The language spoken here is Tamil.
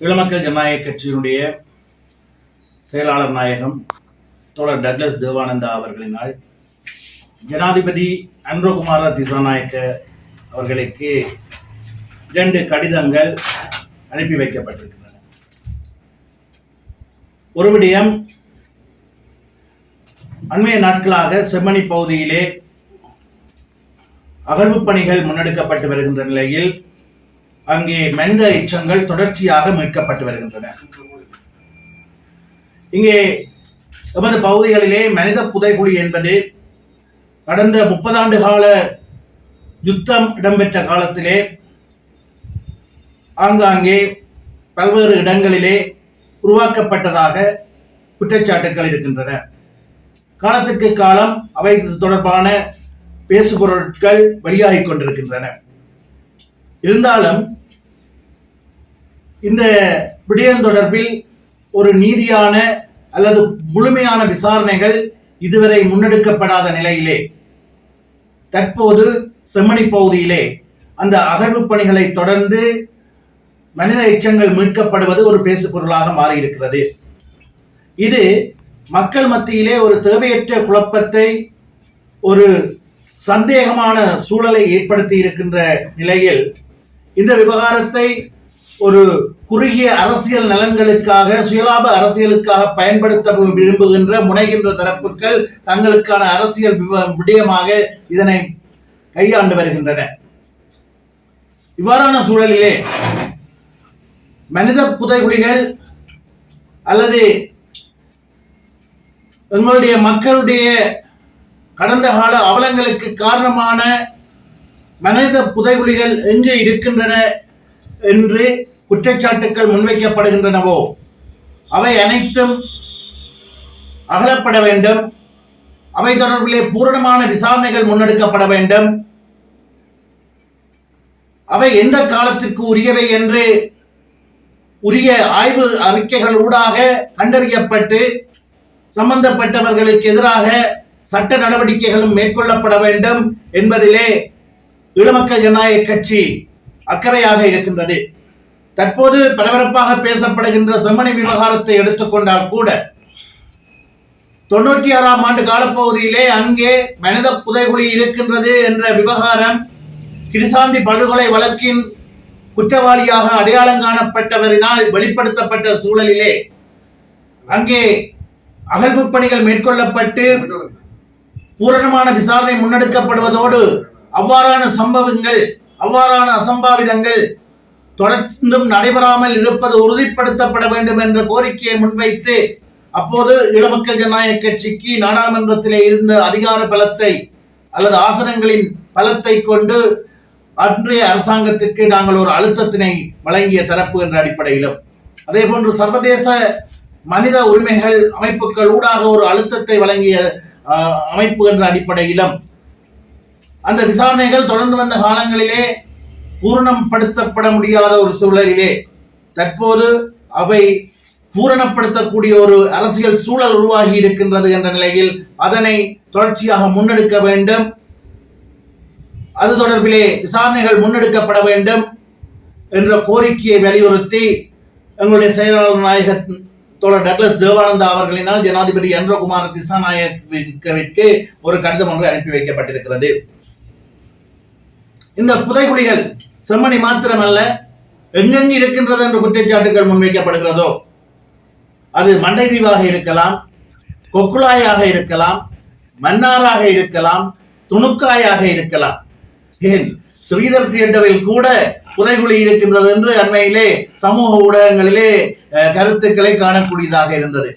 இளமக்கள் ஜனநாயக கட்சியினுடைய செயலாளர் நாயகம் தோழர் டக்ளஸ் தேவானந்தா அவர்களினால் ஜனாதிபதி அன்ரோகுமார திசாநாயக்க அவர்களுக்கு இரண்டு கடிதங்கள் அனுப்பி வைக்கப்பட்டிருக்கின்றன. ஒரு விடயம் அண்மைய நாட்களாக செம்மணி பகுதியிலே அகழ்வு பணிகள் முன்னெடுக்கப்பட்டு வருகின்ற நிலையில் அங்கே மனித எச்சங்கள் தொடர்ச்சியாக மீட்கப்பட்டு வருகின்றன. இங்கே எமது பகுதிகளிலே மனித புதைகுழி என்பது கடந்த முப்பதாண்டு கால யுத்தம் இடம்பெற்ற காலத்திலே ஆங்காங்கே பல்வேறு இடங்களிலே உருவாக்கப்பட்டதாக குற்றச்சாட்டுகள் இருக்கின்றன. காலத்துக்கு காலம் அவை தொடர்பான பேசுபொருட்கள் வெளியாகிக் கொண்டிருக்கின்றன. இருந்தாலும் இந்த விடயம் தொடர்பில் ஒரு நீதியான அல்லது முழுமையான விசாரணைகள் இதுவரை முன்னெடுக்கப்படாத நிலையிலே தற்போது செம்மணி பகுதியிலே அந்த அகழ்வு பணிகளை தொடர்ந்து மனித எச்சங்கள் மீட்கப்படுவது ஒரு பேசு பொருளாக மாறியிருக்கிறது. இது மக்கள் மத்தியிலே ஒரு தேவையற்ற குழப்பத்தை ஒரு சந்தேகமான சூழலை ஏற்படுத்தி இருக்கின்ற நிலையில் இந்த விவகாரத்தை ஒரு குறுகிய அரசியல் நலன்களுக்காக சுயலாப அரசியலுக்காக பயன்படுத்த விரும்புகின்ற முனைகின்ற தரப்புகள் தங்களுக்கான அரசியல் விவ- விடயமாக இதனை கையாண்டு வருகின்றன. இவ்வாறான சூழலிலே மனித புதைகுழிகள் அல்லது எங்களுடைய மக்களுடைய கடந்த கால அவலங்களுக்கு காரணமான மனித புதைகுழிகள் எங்கு இருக்கின்றன என்று குற்றச்சாட்டுக்கள் முன்வைக்கப்படுகின்றனவோ அவை அனைத்தும் அகலப்பட வேண்டும். அவை தொடர்பிலே பூரணமான விசாரணைகள் முன்னெடுக்கப்பட வேண்டும். அவை எந்த காலத்திற்கு உரியவை என்று உரிய ஆய்வு அறிக்கைகள் ஊடாக கண்டறியப்பட்டு சம்பந்தப்பட்டவர்களுக்கு எதிராக சட்ட நடவடிக்கைகளும் மேற்கொள்ளப்பட வேண்டும் என்பதிலே ஈழமக்கள் ஜனநாயக கட்சி அக்கறையாக இருக்கின்றது. தற்போது பரபரப்பாக பேசப்படுகின்ற செம்மணி விவகாரத்தை எடுத்துக்கொண்டால் கூட தொண்ணூற்றி ஆறாம் ஆண்டு காலப்பகுதியிலே அங்கே மனித புதைகுழி இருக்கின்றது என்ற விவகாரம் கிருசாந்தி படுகொலை வழக்கின் குற்றவாளியாக அடையாளம் காணப்பட்டவரினால் வெளிப்படுத்தப்பட்ட சூழலிலே அங்கே அகழ்வு பணிகள் மேற்கொள்ளப்பட்டு பூரணமான விசாரணை முன்னெடுக்கப்படுவதோடு அவ்வாறான சம்பவங்கள் அவ்வாறான அசம்பாவிதங்கள் தொடர்ந்தும் நடைபெறாமல் இருப்பது உறுதிப்படுத்தப்பட வேண்டும் என்ற கோரிக்கையை முன்வைத்து அப்போது இளமக்கள் ஜனநாயக கட்சிக்கு நாடாளுமன்றத்திலே இருந்த அதிகார பலத்தை அல்லது ஆசனங்களின் பலத்தை கொண்டு அன்றைய அரசாங்கத்திற்கு நாங்கள் ஒரு அழுத்தத்தினை வழங்கிய தரப்பு என்ற அடிப்படையிலும். அதே போன்று சர்வதேச மனித உரிமைகள் அமைப்புகள் ஊடாக ஒரு அழுத்தத்தை வழங்கிய அமைப்பு என்ற அடிப்படையிலும் அந்த விசாரணைகள் தொடர்ந்து வந்த காலங்களிலே பூரணப்படுத்தப்பட முடியாத ஒரு சூழலிலே தற்போது அவை பூரணப்படுத்தக்கூடிய ஒரு அரசியல் சூழல் உருவாகி இருக்கின்றது என்ற நிலையில் அதனை தொடர்ச்சியாக முன்னெடுக்க வேண்டும். அது தொடர்பிலே விசாரணைகள் முன்னெடுக்கப்பட வேண்டும் என்ற கோரிக்கையை வலியுறுத்தி எங்களுடைய செயலாளர் நாயக தோழர் டக்ளஸ் தேவானந்தா அவர்களினால் ஜனாதிபதி என்ரகுமார திசாநாயக்கவிற்கு ஒரு கடிதம் ஒன்று அனுப்பி வைக்கப்பட்டிருக்கிறது. இந்த புதைகுழிகள் செம்மணி மாத்திரமல்ல எங்கெங்கு இருக்கின்றது என்று குற்றச்சாட்டுகள் முன்வைக்கப்படுகிறதோ அது மண்டைதீவாக இருக்கலாம் கொக்குழாயாக இருக்கலாம் மன்னாராக இருக்கலாம் துணுக்காயாக இருக்கலாம். ஏன்? ஸ்ரீதர் தியேட்டரில் கூட புதைகுழி இருக்கின்றது என்று அண்மையிலே சமூக ஊடகங்களிலே கருத்துக்களை காணக்கூடியதாக இருந்தது.